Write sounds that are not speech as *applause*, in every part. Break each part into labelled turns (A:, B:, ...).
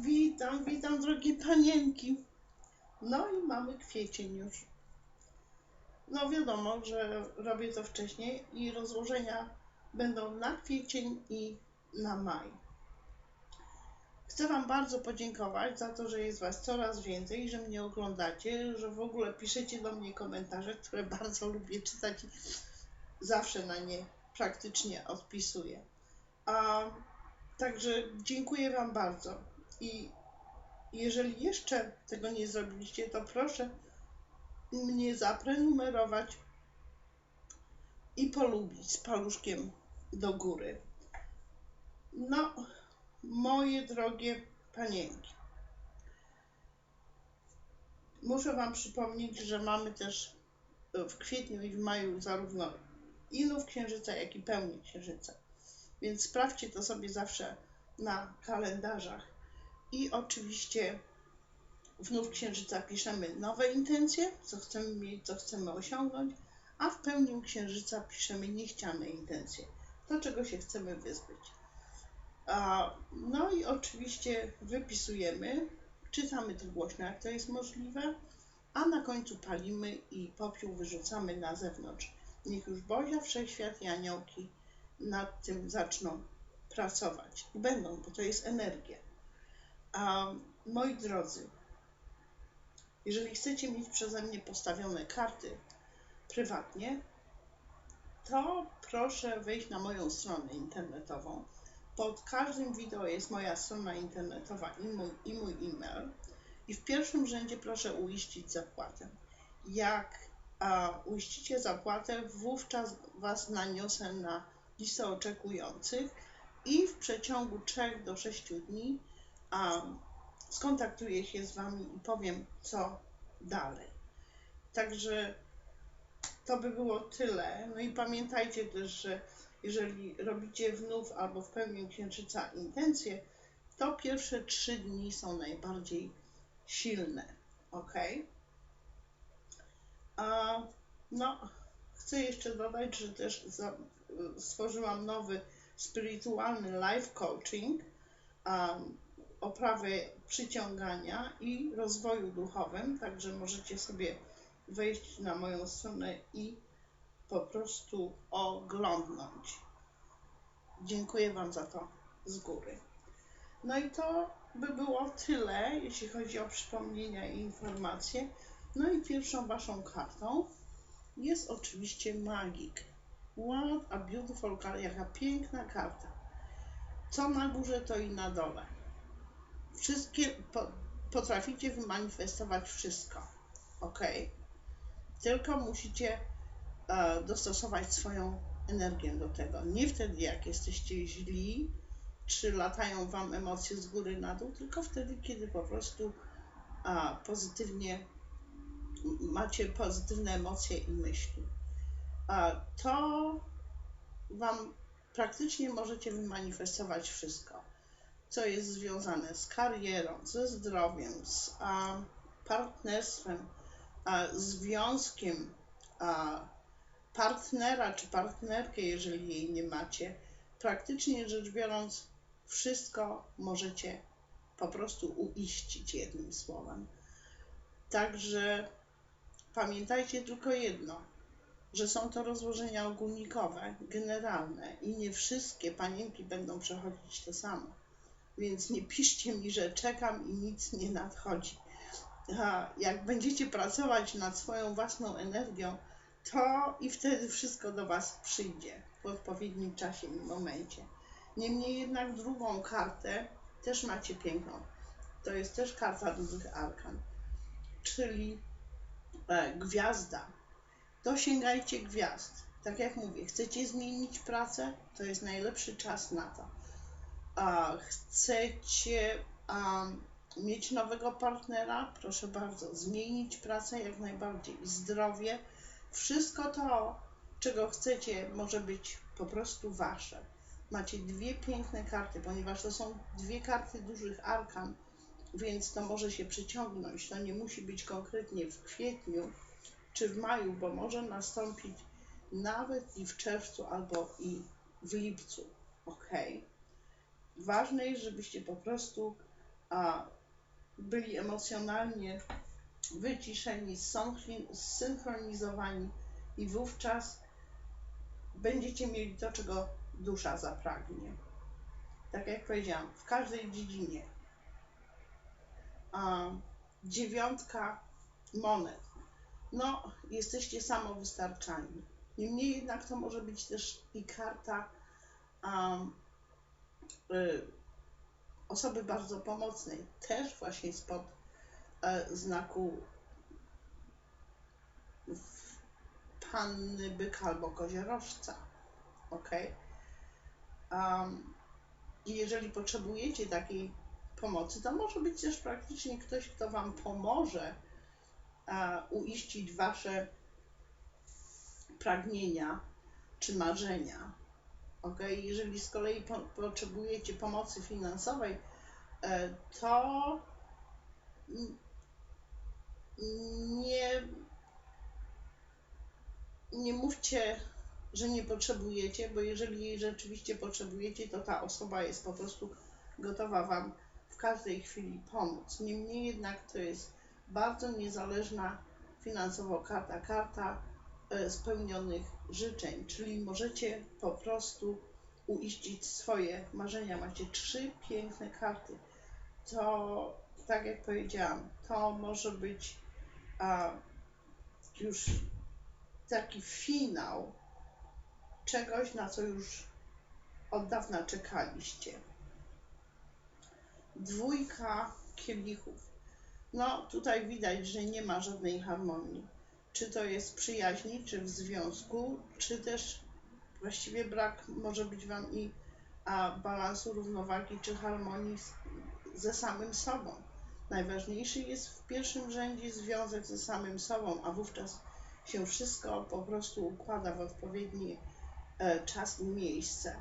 A: Witam, witam drogie panienki. No i mamy kwiecień już. No wiadomo, że robię to wcześniej i rozłożenia będą na kwiecień i na maj. Chcę Wam bardzo podziękować za to, że jest Was coraz więcej, że mnie oglądacie, że w ogóle piszecie do mnie komentarze, które *laughs* bardzo lubię czytać i zawsze na nie praktycznie odpisuję. A, także dziękuję Wam bardzo. I jeżeli jeszcze tego nie zrobiliście, to proszę mnie zaprenumerować i polubić z paluszkiem do góry. No, moje drogie panienki. Muszę Wam przypomnieć, że mamy też w kwietniu i w maju zarówno i nów księżyca, jak i pełnię księżyca. Więc sprawdźcie to sobie zawsze na kalendarzach. I oczywiście w księżyca piszemy nowe intencje, co chcemy mieć, co chcemy osiągnąć, a w pełni księżyca piszemy niechciane intencje, to czego się chcemy wyzbyć. No i oczywiście wypisujemy, czytamy to głośno, jak to jest możliwe, a na końcu palimy i popiół wyrzucamy na zewnątrz. Niech już Bozia, Wszechświat i aniołki nad tym zaczną pracować. I będą, bo to jest energia. A moi drodzy, jeżeli chcecie mieć przeze mnie postawione karty prywatnie, to proszę wejść na moją stronę internetową. Pod każdym wideo jest moja strona internetowa i mój, i mój e-mail. I w pierwszym rzędzie proszę uiścić zapłatę. Jak a, uiścicie zapłatę, wówczas Was naniosę na listę oczekujących i w przeciągu 3 do 6 dni a, skontaktuję się z Wami i powiem, co dalej. Także to by było tyle. No i pamiętajcie też, że jeżeli robicie w nów albo w pełni księżyca intencje, to pierwsze trzy dni są najbardziej silne. Ok? A, no, chcę jeszcze dodać, że też za, stworzyłam nowy spirytualny life coaching. Um, oprawę przyciągania i rozwoju duchowym, także możecie sobie wejść na moją stronę i po prostu oglądnąć. Dziękuję Wam za to z góry. No i to by było tyle, jeśli chodzi o przypomnienia i informacje. No i pierwszą Waszą kartą jest oczywiście magik. What a beautiful card, jaka piękna karta. Co na górze, to i na dole wszystkie, po, potraficie wymanifestować wszystko, ok? Tylko musicie e, dostosować swoją energię do tego. Nie wtedy, jak jesteście źli, czy latają wam emocje z góry na dół, tylko wtedy, kiedy po prostu a, pozytywnie macie pozytywne emocje i myśli. A, to wam praktycznie możecie wymanifestować wszystko co jest związane z karierą, ze zdrowiem, z a, partnerstwem, a, związkiem a, partnera czy partnerkę, jeżeli jej nie macie. Praktycznie rzecz biorąc, wszystko możecie po prostu uiścić jednym słowem. Także pamiętajcie tylko jedno, że są to rozłożenia ogólnikowe, generalne i nie wszystkie panienki będą przechodzić to samo więc nie piszcie mi, że czekam i nic nie nadchodzi. A jak będziecie pracować nad swoją własną energią, to i wtedy wszystko do Was przyjdzie w odpowiednim czasie i momencie. Niemniej jednak drugą kartę też macie piękną. To jest też karta dużych arkan, czyli e, gwiazda. To sięgajcie gwiazd. Tak jak mówię, chcecie zmienić pracę, to jest najlepszy czas na to chcecie a, mieć nowego partnera, proszę bardzo, zmienić pracę jak najbardziej, zdrowie, wszystko to, czego chcecie, może być po prostu wasze. Macie dwie piękne karty, ponieważ to są dwie karty dużych arkan, więc to może się przyciągnąć. To nie musi być konkretnie w kwietniu czy w maju, bo może nastąpić nawet i w czerwcu albo i w lipcu. ok? Ważne jest, żebyście po prostu a, byli emocjonalnie wyciszeni, zsynchronizowani i wówczas będziecie mieli to, czego dusza zapragnie. Tak jak powiedziałam, w każdej dziedzinie. A, dziewiątka monet. No, jesteście samowystarczalni. Niemniej jednak to może być też i karta um, osoby bardzo pomocnej, też właśnie spod y, znaku panny byka albo koziorożca. Ok? Um, I jeżeli potrzebujecie takiej pomocy, to może być też praktycznie ktoś, kto Wam pomoże uh, uiścić Wasze pragnienia czy marzenia. Ok? Jeżeli z kolei po, potrzebujecie pomocy finansowej, e, to nie nie mówcie, że nie potrzebujecie, bo jeżeli jej rzeczywiście potrzebujecie, to ta osoba jest po prostu gotowa Wam w każdej chwili pomóc. Niemniej jednak to jest bardzo niezależna finansowo karta, karta spełnionych życzeń, czyli możecie po prostu uiścić swoje marzenia. Macie trzy piękne karty. To, tak jak powiedziałam, to może być a, już taki finał czegoś, na co już od dawna czekaliście. Dwójka kielichów. No, tutaj widać, że nie ma żadnej harmonii. Czy to jest przyjaźni, czy w związku, czy też właściwie brak może być Wam i a, balansu, równowagi, czy harmonii z, ze samym sobą. Najważniejszy jest w pierwszym rzędzie związek ze samym sobą, a wówczas się wszystko po prostu układa w odpowiedni e, czas i miejsce.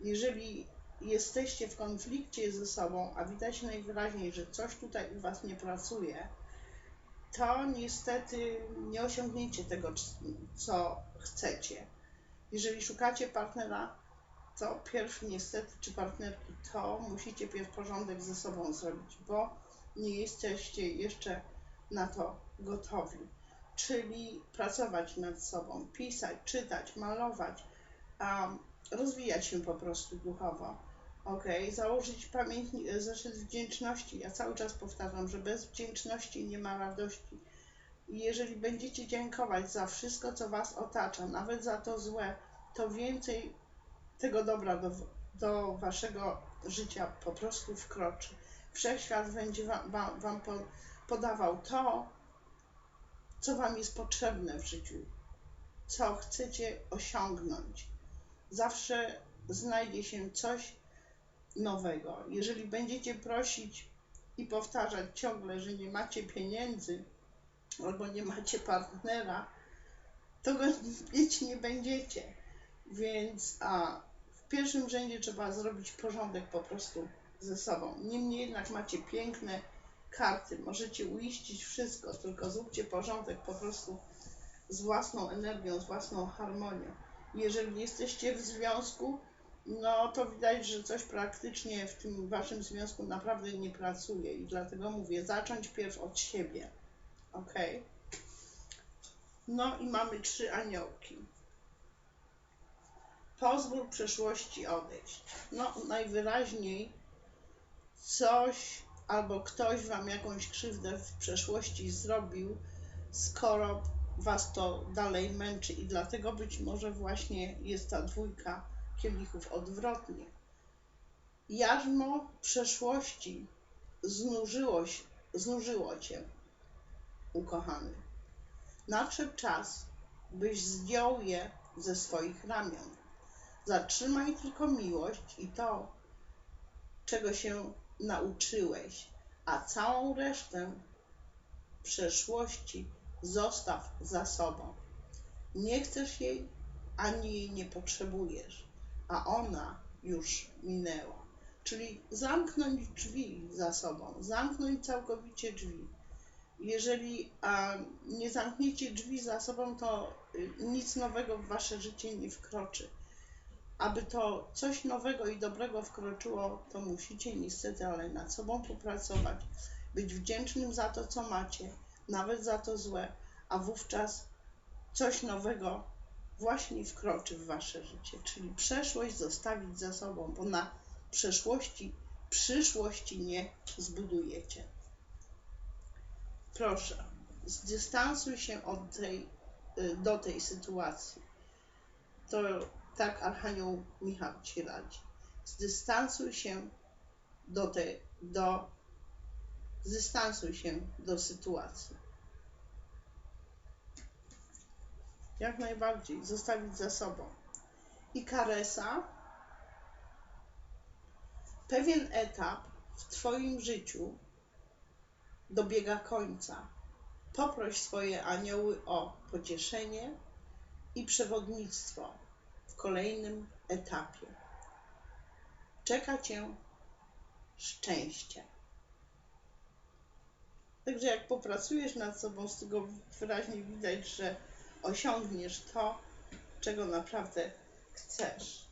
A: Jeżeli jesteście w konflikcie ze sobą, a widać najwyraźniej, że coś tutaj u Was nie pracuje, to niestety nie osiągniecie tego, co chcecie. Jeżeli szukacie partnera, to pierw niestety, czy partnerki, to musicie pierw porządek ze sobą zrobić, bo nie jesteście jeszcze na to gotowi czyli pracować nad sobą, pisać, czytać, malować, um, rozwijać się po prostu duchowo. Ok, założyć pamięć, zeszyt wdzięczności. Ja cały czas powtarzam, że bez wdzięczności nie ma radości. I jeżeli będziecie dziękować za wszystko, co Was otacza, nawet za to złe, to więcej tego dobra do, do Waszego życia po prostu wkroczy. Wszechświat będzie Wam, wam, wam podawał to, co Wam jest potrzebne w życiu, co chcecie osiągnąć. Zawsze znajdzie się coś nowego. Jeżeli będziecie prosić i powtarzać ciągle, że nie macie pieniędzy albo nie macie partnera, to go *laughs* mieć nie będziecie. Więc a, w pierwszym rzędzie trzeba zrobić porządek po prostu ze sobą. Niemniej jednak macie piękne karty. Możecie uiścić wszystko, tylko zróbcie porządek po prostu z własną energią, z własną harmonią. Jeżeli jesteście w związku, no to widać, że coś praktycznie w tym waszym związku naprawdę nie pracuje i dlatego mówię, zacząć pierw od siebie. Ok? No i mamy trzy aniołki. Pozwól przeszłości odejść. No najwyraźniej coś albo ktoś wam jakąś krzywdę w przeszłości zrobił, skoro was to dalej męczy i dlatego być może właśnie jest ta dwójka kielichów odwrotnie. Jarzmo przeszłości znużyło, znużyło cię, ukochany. Nadszedł czas, byś zdjął je ze swoich ramion. Zatrzymaj tylko miłość i to, czego się nauczyłeś, a całą resztę przeszłości zostaw za sobą. Nie chcesz jej, ani jej nie potrzebujesz, a ona już minęła. Czyli zamknąć drzwi za sobą, zamknąć całkowicie drzwi. Jeżeli a, nie zamkniecie drzwi za sobą, to y, nic nowego w wasze życie nie wkroczy. aby to coś nowego i dobrego wkroczyło, to musicie niestety, ale nad sobą popracować, być wdzięcznym za to, co macie, nawet za to złe, a wówczas coś nowego właśnie wkroczy w wasze życie, czyli przeszłość zostawić za sobą, bo na przeszłości, przyszłości nie zbudujecie. Proszę, zdystansuj się od tej, y, do tej sytuacji. To tak Archanioł Michał ci radzi. Zdystansuj się do tej, do, zdystansuj się do sytuacji. Jak najbardziej, zostawić za sobą. I Karesa, pewien etap w Twoim życiu dobiega końca. Poproś swoje anioły o pocieszenie i przewodnictwo w kolejnym etapie. Czeka Cię szczęście. Także jak popracujesz nad sobą, z tego wyraźnie widać, że osiągniesz to, czego naprawdę chcesz.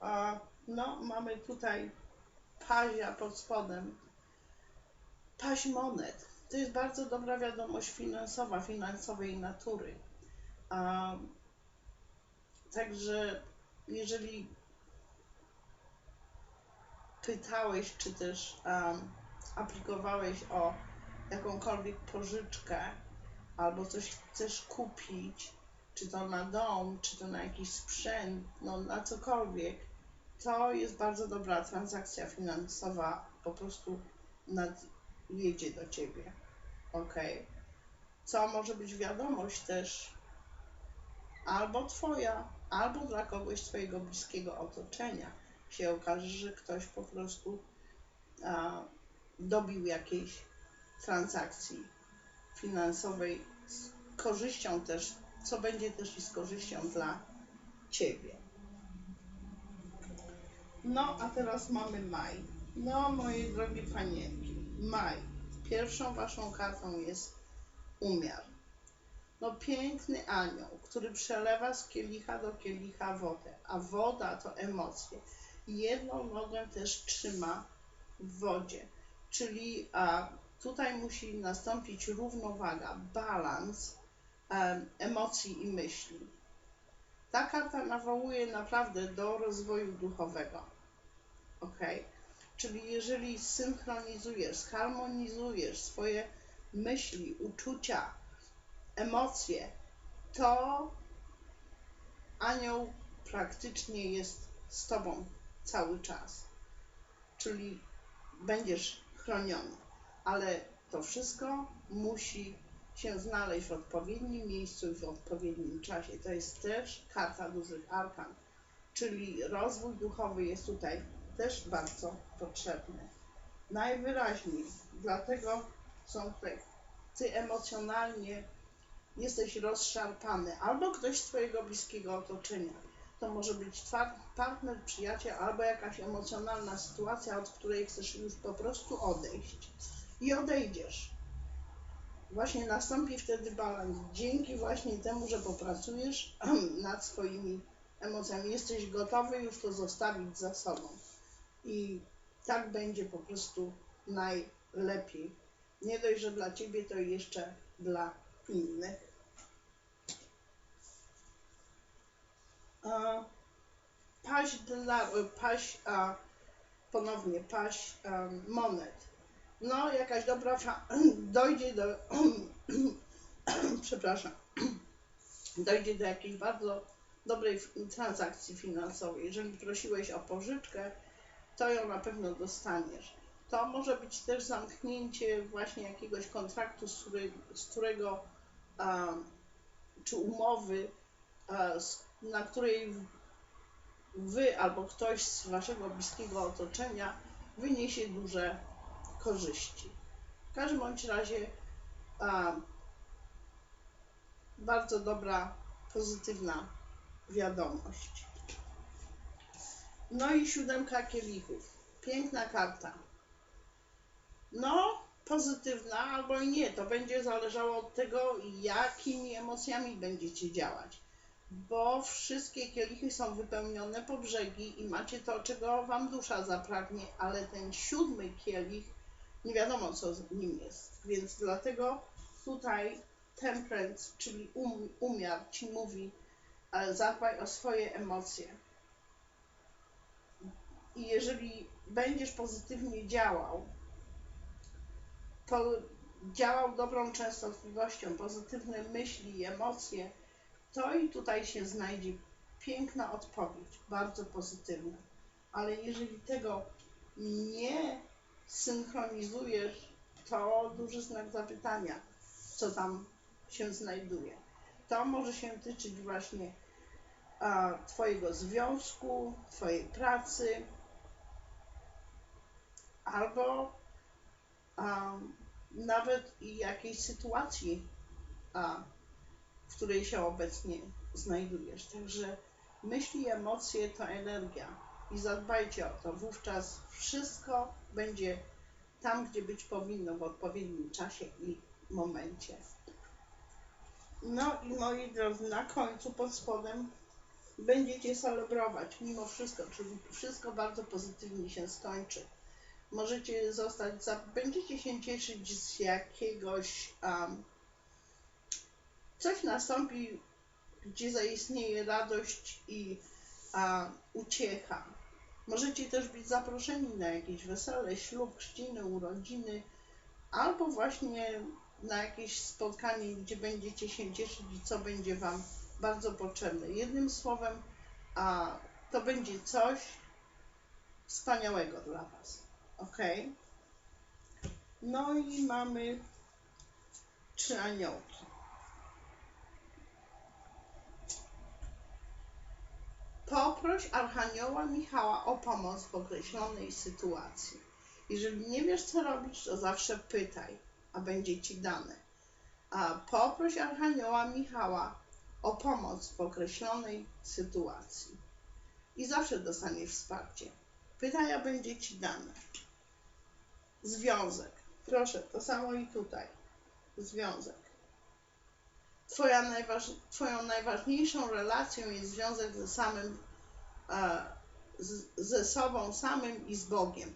A: A, no, mamy tutaj pazia pod spodem, paź monet. To jest bardzo dobra wiadomość finansowa, finansowej natury. A, także jeżeli pytałeś, czy też um, aplikowałeś o jakąkolwiek pożyczkę, albo coś chcesz kupić, czy to na dom, czy to na jakiś sprzęt, no na cokolwiek, to jest bardzo dobra transakcja finansowa, po prostu nadjedzie do ciebie. Ok. Co może być wiadomość też albo twoja, albo dla kogoś swojego bliskiego otoczenia. Się okaże, że ktoś po prostu a, dobił jakiejś transakcji finansowej z korzyścią też, co będzie też i z korzyścią dla Ciebie. No, a teraz mamy maj. No, moje drogie panienki, maj. Pierwszą Waszą kartą jest umiar. No, piękny anioł, który przelewa z kielicha do kielicha wodę, a woda to emocje. Jedną nogę też trzyma w wodzie, czyli a, tutaj musi nastąpić równowaga, balans emocji i myśli. Ta karta nawołuje naprawdę do rozwoju duchowego. Ok? Czyli jeżeli synchronizujesz, zharmonizujesz swoje myśli, uczucia, emocje, to anioł praktycznie jest z tobą cały czas. Czyli będziesz chroniony ale to wszystko musi się znaleźć w odpowiednim miejscu i w odpowiednim czasie. To jest też karta dużych arkan, czyli rozwój duchowy jest tutaj też bardzo potrzebny. Najwyraźniej, dlatego są tutaj, ty emocjonalnie jesteś rozszarpany, albo ktoś z twojego bliskiego otoczenia. To może być partner, przyjaciel, albo jakaś emocjonalna sytuacja, od której chcesz już po prostu odejść i odejdziesz. Właśnie nastąpi wtedy balans. Dzięki właśnie temu, że popracujesz nad swoimi emocjami, jesteś gotowy już to zostawić za sobą. I tak będzie po prostu najlepiej. Nie dość, że dla ciebie, to jeszcze dla innych. Paść dla, paść, a ponownie paść um, monet no jakaś dobra *clears throat* dojdzie do, *clears throat* przepraszam, *clears throat* dojdzie do jakiejś bardzo dobrej transakcji finansowej. Jeżeli prosiłeś o pożyczkę, to ją na pewno dostaniesz. To może być też zamknięcie właśnie jakiegoś kontraktu, z, z którego a, czy umowy, a, z, na której wy albo ktoś z waszego bliskiego otoczenia wyniesie duże korzyści. W każdym bądź razie a, bardzo dobra, pozytywna wiadomość. No i siódemka kielichów. Piękna karta. No, pozytywna albo i nie. To będzie zależało od tego, jakimi emocjami będziecie działać. bo wszystkie kielichy są wypełnione po brzegi i macie to, czego wam dusza zapragnie, ale ten siódmy kielich nie wiadomo, co z nim jest. Więc dlatego tutaj temperance, czyli um, umiar, ci mówi, ale zadbaj o swoje emocje. I jeżeli będziesz pozytywnie działał, to działał dobrą częstotliwością, pozytywne myśli, emocje, to i tutaj się znajdzie piękna odpowiedź, bardzo pozytywna. Ale jeżeli tego nie synchronizujesz, to duży znak zapytania, co tam się znajduje. To może się tyczyć właśnie a, Twojego związku, Twojej pracy, albo a, nawet jakiejś sytuacji, a, w której się obecnie znajdujesz. Także myśli, emocje to energia i zadbajcie o to. Wówczas wszystko będzie tam, gdzie być powinno w odpowiednim czasie i momencie. No i moi drodzy, na końcu pod spodem będziecie celebrować mimo wszystko, czyli wszystko bardzo pozytywnie się skończy. Możecie zostać, za, będziecie się cieszyć z jakiegoś, um, coś nastąpi, gdzie zaistnieje radość i um, uciecha. Możecie też być zaproszeni na jakieś wesele, ślub, chrzciny, urodziny, albo właśnie na jakieś spotkanie, gdzie będziecie się cieszyć i co będzie Wam bardzo potrzebne. Jednym słowem, a to będzie coś wspaniałego dla Was. Ok? No i mamy trzy aniołki. Poproś Archanioła Michała o pomoc w określonej sytuacji. Jeżeli nie wiesz, co robić, to zawsze pytaj, a będzie ci dane. A poproś Archanioła Michała o pomoc w określonej sytuacji. I zawsze dostaniesz wsparcie. Pytaj, a będzie ci dane. Związek. Proszę, to samo i tutaj. Związek. Twoja najważ, twoją najważniejszą relacją jest związek ze samym, e, z, ze sobą samym i z Bogiem,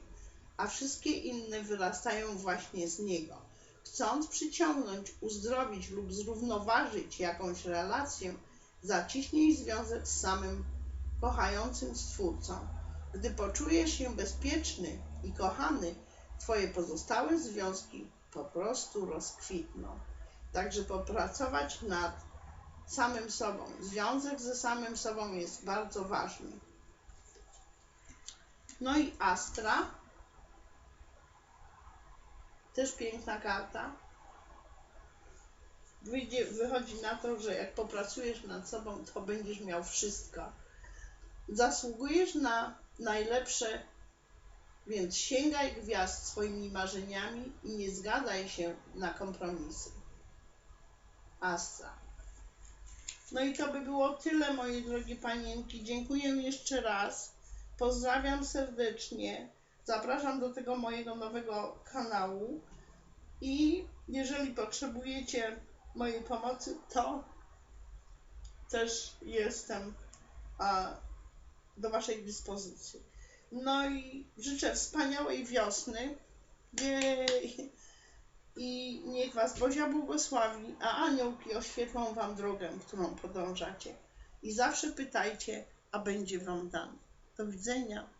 A: a wszystkie inne wyrastają właśnie z Niego. Chcąc przyciągnąć, uzdrowić lub zrównoważyć jakąś relację, zaciśnij związek z samym kochającym Stwórcą. Gdy poczujesz się bezpieczny i kochany, Twoje pozostałe związki po prostu rozkwitną. Także popracować nad samym sobą. Związek ze samym sobą jest bardzo ważny. No i Astra. Też piękna karta. Wyjdzie, wychodzi na to, że jak popracujesz nad sobą, to będziesz miał wszystko. Zasługujesz na najlepsze, więc sięgaj gwiazd swoimi marzeniami i nie zgadzaj się na kompromisy. Asa. No i to by było tyle, moje drogie panienki. Dziękuję jeszcze raz. Pozdrawiam serdecznie. Zapraszam do tego mojego nowego kanału. I jeżeli potrzebujecie mojej pomocy, to też jestem a, do Waszej dyspozycji. No i życzę wspaniałej wiosny. Jej! I niech Was Bozia błogosławi, a aniołki oświetlą Wam drogę, którą podążacie. I zawsze pytajcie, a będzie Wam dane. Do widzenia.